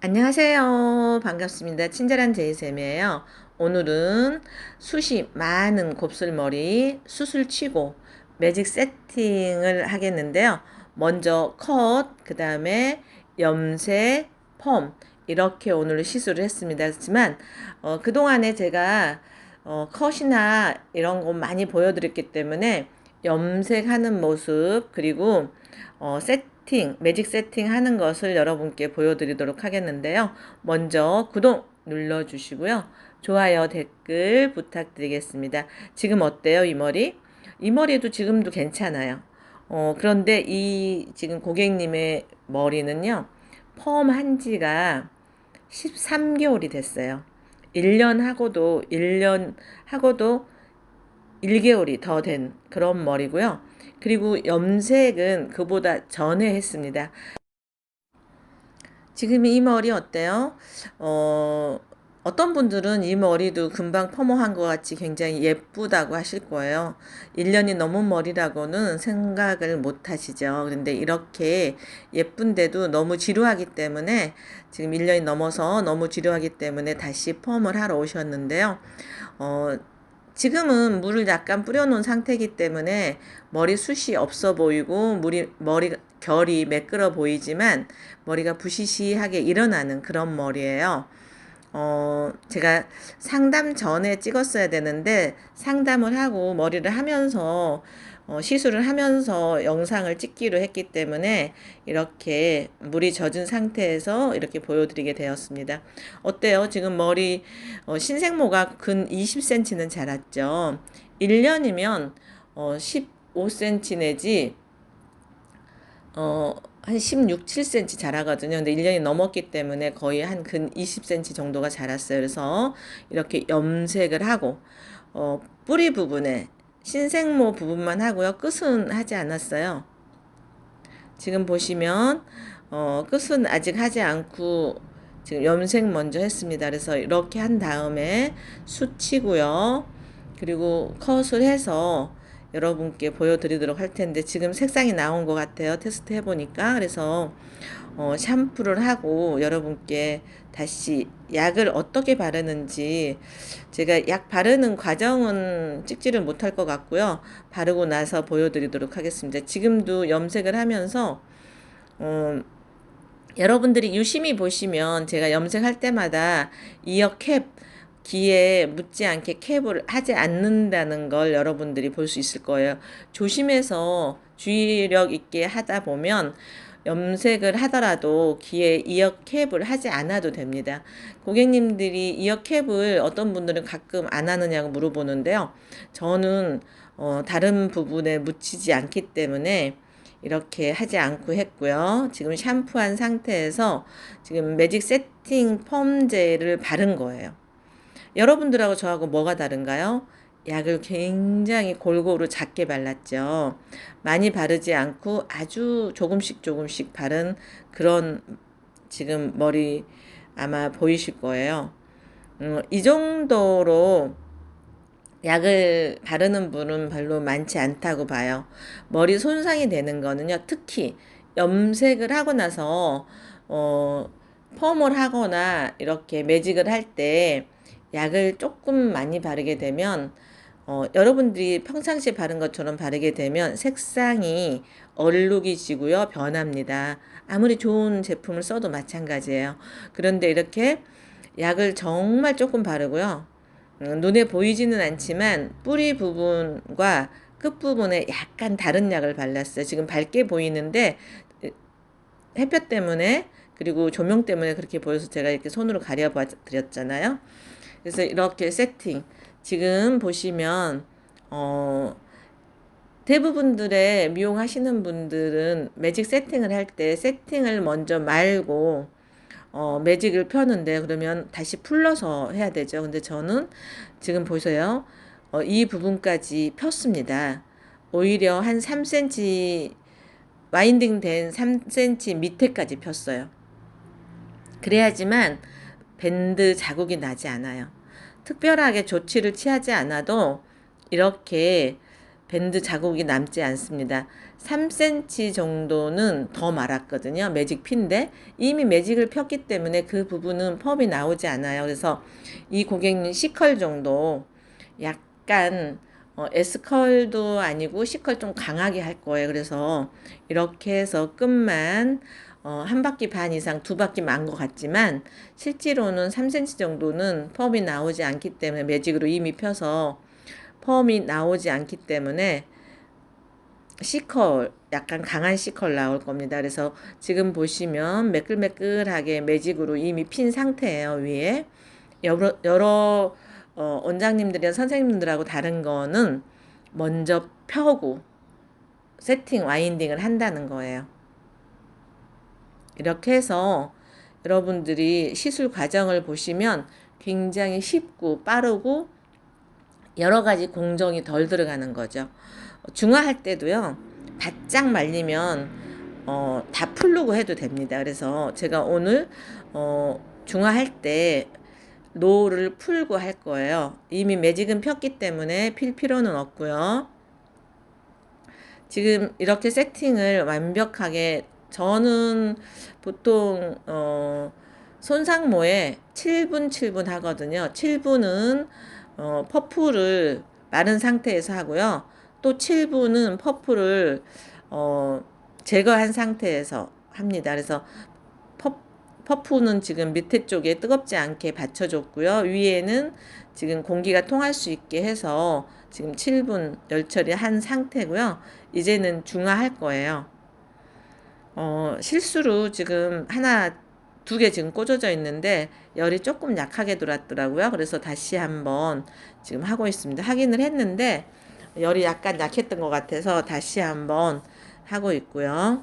안녕하세요. 반갑습니다. 친절한 제이쌤이에요. 오늘은 숱이 많은 곱슬머리 수술 치고 매직 세팅을 하겠는데요. 먼저 컷, 그 다음에 염색, 펌 이렇게 오늘 시술을 했습니다. 하지만 어, 그동안에 제가 어, 컷이나 이런 거 많이 보여드렸기 때문에 염색하는 모습 그리고 어, 세팅, 매직 세팅 하는 것을 여러분께 보여드리도록 하겠는데요. 먼저 구독 눌러주시고요. 좋아요, 댓글 부탁드리겠습니다. 지금 어때요, 이 머리? 이 머리도 지금도 괜찮아요. 어, 그런데 이 지금 고객님의 머리는요, 펌 한 지가 13개월이 됐어요. 1년 하고도, 1년 하고도 1개월이 더 된 그런 머리고요. 그리고 염색은 그보다 전에 했습니다. 지금 이 머리 어때요? 어, 어떤 분들은 이 머리도 금방 퍼머한 것 같이 굉장히 예쁘다고 하실 거예요. 1년이 넘은 머리라고는 생각을 못 하시죠. 그런데 이렇게 예쁜데도 너무 지루하기 때문에 지금 1년이 넘어서 너무 지루하기 때문에 다시 펌을 하러 오셨는데요. 어, 지금은 물을 약간 뿌려놓은 상태이기 때문에 머리숱이 없어 보이고 물이, 머리 결이 매끄러 보이지만 머리가 부시시하게 일어나는 그런 머리예요. 어, 제가 상담 전에 찍었어야 되는데 상담을 하고 머리를 하면서 어, 시술을 하면서 영상을 찍기로 했기 때문에 이렇게 물이 젖은 상태에서 이렇게 보여드리게 되었습니다. 어때요? 지금 머리 어, 신생모가 근 20cm는 자랐죠. 1년이면 어, 15cm 내지 어, 한 16, 7cm 자라거든요. 근데 1년이 넘었기 때문에 거의 한 근 20cm 정도가 자랐어요. 그래서 이렇게 염색을 하고 어, 뿌리 부분에 신생모 부분만 하고요. 끝은 하지 않았어요. 지금 보시면 어, 끝은 아직 하지 않고 지금 염색 먼저 했습니다. 그래서 이렇게 한 다음에 수치고요. 그리고 컷을 해서 여러분께 보여드리도록 할 텐데 지금 색상이 나온 것 같아요. 테스트 해보니까 그래서 어, 샴푸를 하고 여러분께 다시 약을 어떻게 바르는지 제가 약 바르는 과정은 찍지를 못할 것 같고요. 바르고 나서 보여드리도록 하겠습니다. 지금도 염색을 하면서 어, 여러분들이 유심히 보시면 제가 염색할 때마다 이어 캡 귀에 묻지 않게 캡을 하지 않는다는 걸 여러분들이 볼 수 있을 거예요. 조심해서 주의력 있게 하다 보면 염색을 하더라도 귀에 이어 캡을 하지 않아도 됩니다. 고객님들이 이어 캡을 어떤 분들은 가끔 안 하느냐고 물어보는데요. 저는 어, 다른 부분에 묻히지 않기 때문에 이렇게 하지 않고 했고요. 지금 샴푸한 상태에서 지금 매직 세팅 펌 젤을 바른 거예요. 여러분들하고 저하고 뭐가 다른가요? 약을 굉장히 골고루 작게 발랐죠. 많이 바르지 않고 아주 조금씩 조금씩 바른 그런 지금 머리 아마 보이실 거예요. 음, 이 정도로 약을 바르는 분은 별로 많지 않다고 봐요. 머리 손상이 되는 거는요, 특히 염색을 하고 나서, 어, 펌을 하거나 이렇게 매직을 할 때 약을 조금 많이 바르게 되면 어, 여러분들이 평상시에 바른 것처럼 바르게 되면 색상이 얼룩이지고요. 변합니다. 아무리 좋은 제품을 써도 마찬가지예요. 그런데 이렇게 약을 정말 조금 바르고요. 음, 눈에 보이지는 않지만 뿌리 부분과 끝부분에 약간 다른 약을 발랐어요. 지금 밝게 보이는데 햇볕 때문에 그리고 조명 때문에 그렇게 보여서 제가 이렇게 손으로 가려 드렸잖아요. 그래서 이렇게 세팅. 지금 보시면, 어, 대부분들의 미용하시는 분들은 매직 세팅을 할 때 세팅을 먼저 말고, 어, 매직을 펴는데 그러면 다시 풀러서 해야 되죠. 근데 저는 지금 보세요. 어, 이 부분까지 폈습니다. 오히려 한 3cm, 와인딩 된 3cm 밑에까지 폈어요. 그래야지만 밴드 자국이 나지 않아요. 특별하게 조치를 취하지 않아도 이렇게 밴드 자국이 남지 않습니다. 3cm 정도는 더 말았거든요. 매직 핀데 이미 매직을 폈기 때문에 그 부분은 펌이 나오지 않아요. 그래서 이 고객님 C컬 정도 약간 어, S컬도 아니고 C컬 좀 강하게 할 거예요. 그래서 이렇게 해서 끝만 어, 한 바퀴 반 이상 두 바퀴 만 것 같지만 실제로는 3cm 정도는 펌이 나오지 않기 때문에 매직으로 이미 펴서 펌이 나오지 않기 때문에 C컬 약간 강한 C컬 나올 겁니다. 그래서 지금 보시면 매끌매끌하게 매직으로 이미 핀 상태예요. 위에 여러 여러 어, 원장님들이나 선생님들하고 다른 거는 먼저 펴고 세팅 와인딩을 한다는 거예요. 이렇게 해서 여러분들이 시술 과정을 보시면 굉장히 쉽고 빠르고 여러 가지 공정이 덜 들어가는 거죠. 중화할 때도요, 바짝 말리면 어, 다 풀르고 해도 됩니다. 그래서 제가 오늘 어, 중화할 때 노를 풀고 할 거예요. 이미 매직은 폈기 때문에 필 필요는 없고요. 지금 이렇게 세팅을 완벽하게 저는 보통 어, 손상모에 7분 7분 하거든요. 7분은 어, 퍼프를 마른 상태에서 하고요. 또 7분은 퍼프를 어, 제거한 상태에서 합니다. 그래서 퍼, 퍼프는 지금 밑에 쪽에 뜨겁지 않게 받쳐줬고요. 위에는 지금 공기가 통할 수 있게 해서 지금 7분 열 처리 한 상태고요. 이제는 중화할 거예요. 어, 실수로 지금 하나 두 개 지금 꽂아져 있는데 열이 조금 약하게 들어왔더라고요. 그래서 다시 한번 지금 하고 있습니다. 확인을 했는데 열이 약간 약했던 것 같아서 다시 한번 하고 있고요.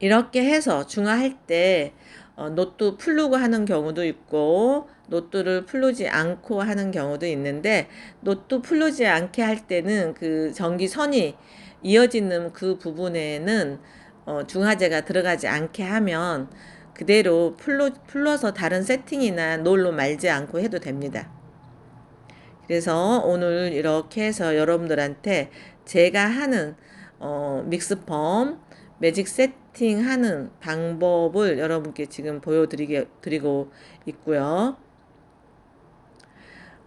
이렇게 해서 중화할 때 어, 노트 풀르고 하는 경우도 있고 노트를 풀르지 않고 하는 경우도 있는데 노트 풀르지 않게 할 때는 그 전기선이 이어지는 그 부분에는 어, 중화제가 들어가지 않게 하면 그대로 풀러, 풀러서 다른 세팅이나 놀로 말지 않고 해도 됩니다. 그래서 오늘 이렇게 해서 여러분들한테 제가 하는 어, 믹스펌 매직 세팅하는 방법을 여러분께 지금 보여드리고 있고요.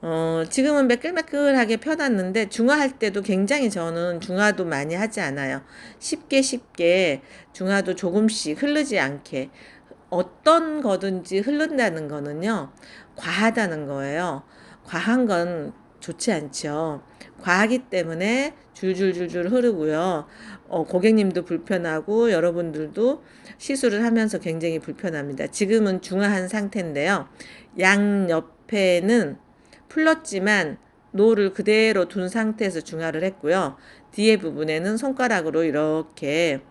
어, 지금은 매끌매끌하게 펴놨는데 중화할 때도 굉장히 저는 중화도 많이 하지 않아요. 쉽게 쉽게 중화도 조금씩 흐르지 않게 어떤 거든지 흐른다는 거는요. 과하다는 거예요. 과한 건 좋지 않죠. 과하기 때문에 줄줄줄줄 흐르고요. 어, 고객님도 불편하고 여러분들도 시술을 하면서 굉장히 불편합니다. 지금은 중화한 상태인데요. 양 옆에는 풀렀지만 노를 그대로 둔 상태에서 중화를 했고요. 뒤에 부분에는 손가락으로 이렇게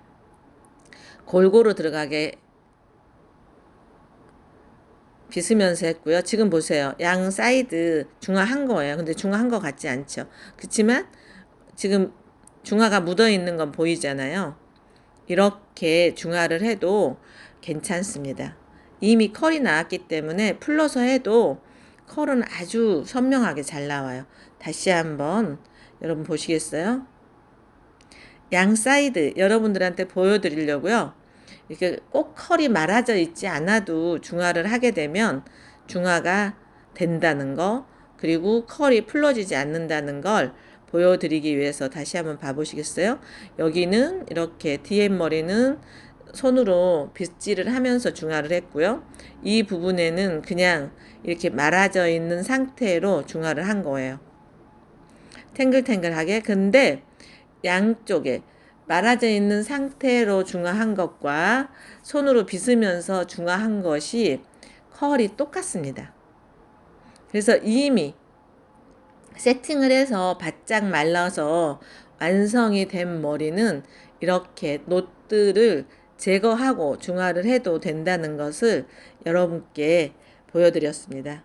골고루 들어가게 빗으면서 했고요. 지금 보세요. 양 사이드 중화한 거예요. 근데 중화한 것 같지 않죠. 그렇지만 지금 중화가 묻어 있는 건 보이잖아요. 이렇게 중화를 해도 괜찮습니다. 이미 컬이 나왔기 때문에 풀러서 해도 컬은 아주 선명하게 잘 나와요. 다시 한번 여러분 보시겠어요? 양 사이드 여러분들한테 보여드리려고요. 이렇게 꼭 컬이 말아져 있지 않아도 중화를 하게 되면 중화가 된다는 거 그리고 컬이 풀러지지 않는다는 걸 보여드리기 위해서 다시 한번 봐보시겠어요? 여기는 이렇게 DM 머리는 손으로 빗질을 하면서 중화를 했고요. 이 부분에는 그냥 이렇게 말아져 있는 상태로 중화를 한 거예요. 탱글탱글하게. 근데 양쪽에 말아져 있는 상태로 중화한 것과 손으로 빗으면서 중화한 것이 컬이 똑같습니다. 그래서 이미 세팅을 해서 바짝 말라서 완성이 된 머리는 이렇게 노트를 제거하고 중화를 해도 된다는 것을 여러분께 보여드렸습니다.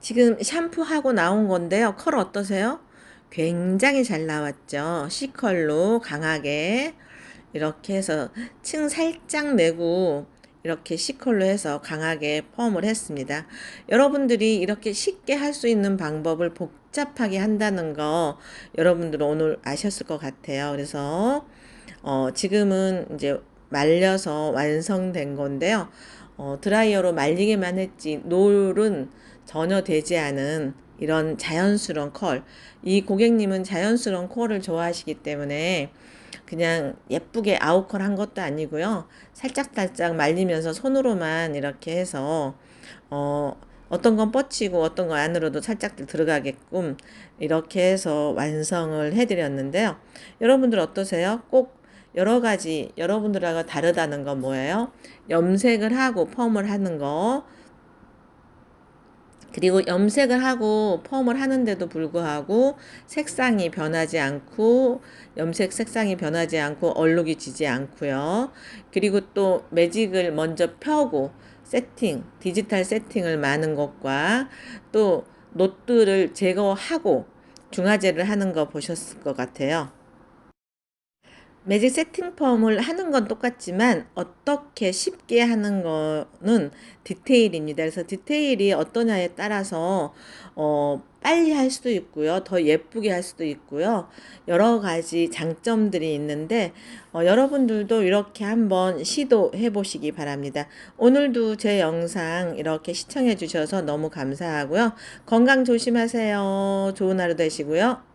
지금 샴푸하고 나온 건데요. 컬 어떠세요? 굉장히 잘 나왔죠. C컬로 강하게 이렇게 해서 층 살짝 내고 이렇게 C컬로 해서 강하게 펌을 했습니다. 여러분들이 이렇게 쉽게 할 수 있는 방법을 복잡하게 한다는 거 여러분들은 오늘 아셨을 것 같아요. 그래서 어, 지금은 이제 말려서 완성된 건데요. 어, 드라이어로 말리기만 했지 노을은 전혀 되지 않은 이런 자연스러운 컬. 이 고객님은 자연스러운 컬을 좋아하시기 때문에 그냥 예쁘게 아웃컬 한 것도 아니고요. 살짝살짝 말리면서 손으로만 이렇게 해서 어, 어떤 건 뻗치고 어떤 건 안으로도 살짝 들어가게끔 이렇게 해서 완성을 해드렸는데요. 여러분들 어떠세요? 꼭 여러 가지 여러분들하고 다르다는 건 뭐예요? 염색을 하고 펌을 하는 거 그리고 염색을 하고 펌을 하는데도 불구하고 색상이 변하지 않고 염색 색상이 변하지 않고 얼룩이 지지 않고요. 그리고 또 매직을 먼저 펴고 세팅, 디지털 세팅을 많은 것과 또 노트를 제거하고 중화제를 하는 거 보셨을 것 같아요. 매직 세팅 펌을 하는 건 똑같지만 어떻게 쉽게 하는 거는 디테일입니다. 그래서 디테일이 어떠냐에 따라서 어, 빨리 할 수도 있고요. 더 예쁘게 할 수도 있고요. 여러 가지 장점들이 있는데 어, 여러분들도 이렇게 한번 시도해 보시기 바랍니다. 오늘도 제 영상 이렇게 시청해 주셔서 너무 감사하고요. 건강 조심하세요. 좋은 하루 되시고요.